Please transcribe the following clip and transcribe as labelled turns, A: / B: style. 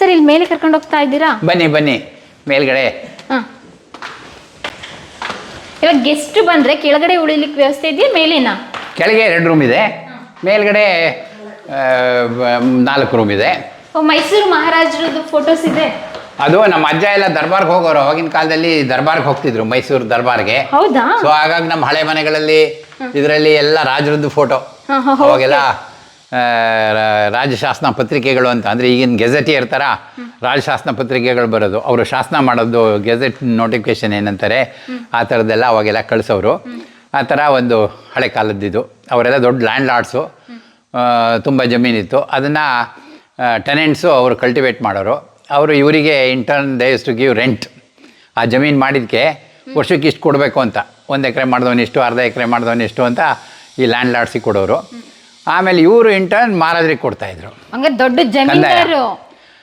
A: Sir ಇಲ್ಲಿ ಮೇಲೆ ಕರ್ಕೊಂಡು ಹೋಗ್ತಾ ಇದ್ದೀರಾ?
B: ಬನ್ನಿ ಬನ್ನಿ. ಮೇಲ್ಗಡೆ.
A: ಹಾಂ. ಇವಾಗ ಗೆಸ್ಟ್ ಬಂದ್ರೆ ಕೆಳಗಡೆ ಉಳಿಲಿಕ್ಕೆ ವ್ಯವಸ್ಥೆ ಇದೆಯಾ ಮೇಲಿನ?
B: ಕೆಳಗೆ ಎರಡು ರೂಮ್ ಇದೆ. ಮೇಲ್ಗಡೆ ಆ, ಬ- ನಾಲ್ಕು ರೂಮ್ ಇದೆ.
A: ಓ ಮೈಸೂರು ಮಹಾರಾಜರದ್ದು ಫೋಟೋಸ್ ಇದೆ?
B: ಅದು ನಮ್ಮ ಅಜ್ಜ ಎಲ್ಲ ದರ್ಬಾರ್ಗೆ ಹೋಗೋರು. ಅವಾಗಿನ ಕಾಲದಲ್ಲಿ ದರ್ಬಾರ್ಗೆ ಹೋಗ್ತಿದ್ರು ಮೈಸೂರು ದರ್ಬಾರ್ಗೆ.
A: ಹೌದಾ?
B: ಸೊ ಹಾಗಾಗಿ ನಮ್ಮ ಹಳೆ ಮನೆಗಳಲ್ಲಿ ಇದರಲ್ಲಿ ಎಲ್ಲ ರಾಜರದ್ದು ಫೋಟೋ
A: ಹಾ, ಹಾ, ಹಾ,
B: ಅವಾಗೆಲ್ಲ ರಾಜಶಾಸನ ಪತ್ರಿಕೆಗಳು ಅಂತ. ಅಂದರೆ ಈಗಿನ ಗೆಜೆಟಿಯರ್ ಥರ ರಾಜಶಾಸನ ಪತ್ರಿಕೆಗಳು ಬರೋದು. ಅವರು ಶಾಸನ ಮಾಡೋದು, ಗೆಜೆಟ್ ನೋಟಿಫಿಕೇಶನ್ ಏನಂತಾರೆ, ಆ ಥರದ್ದೆಲ್ಲ ಅವಾಗೆಲ್ಲ ಕಳಿಸೋರು ಆ ಥರ ಒಂದು ಹಳೆ ಕಾಲದ್ದಿದು ಅವರೆಲ್ಲ ದೊಡ್ಡ ಲ್ಯಾಂಡ್ ಲಾರ್ಡ್ಸು ತುಂಬ ಜಮೀನಿತ್ತು. ಅದನ್ನು ಟೆನೆಂಟ್ಸು ಅವರು ಕಲ್ಟಿವೇಟ್ ಮಾಡೋರು. ಅವರು ಇವರಿಗೆ intern Des to give rent ಆ ಜಮೀನು ಮಾಡಿದ್ದಕ್ಕೆ ವರ್ಷಕ್ಕೆ ಇಷ್ಟು ಕೊಡಬೇಕು ಅಂತ. ಒಂದು ಎಕರೆ ಮಾಡಿದವನಿಷ್ಟು, ಅರ್ಧ ಎಕರೆ ಮಾಡಿದವನಿಷ್ಟು ಅಂತ ಈ ಲ್ಯಾಂಡ್ ಲಾರ್ಡ್ಸಿಗೆ ಕೊಡೋರು. ಆಮೇಲೆ ಇವರು ಇಂಟರ್ನ್ ಮಹಾರಾಜರಿಗೆ ಕೊಡ್ತಾಯಿದ್ರು
A: ಹಂಗೆ ದೊಡ್ಡ ಜಮೀನ್ದಾರು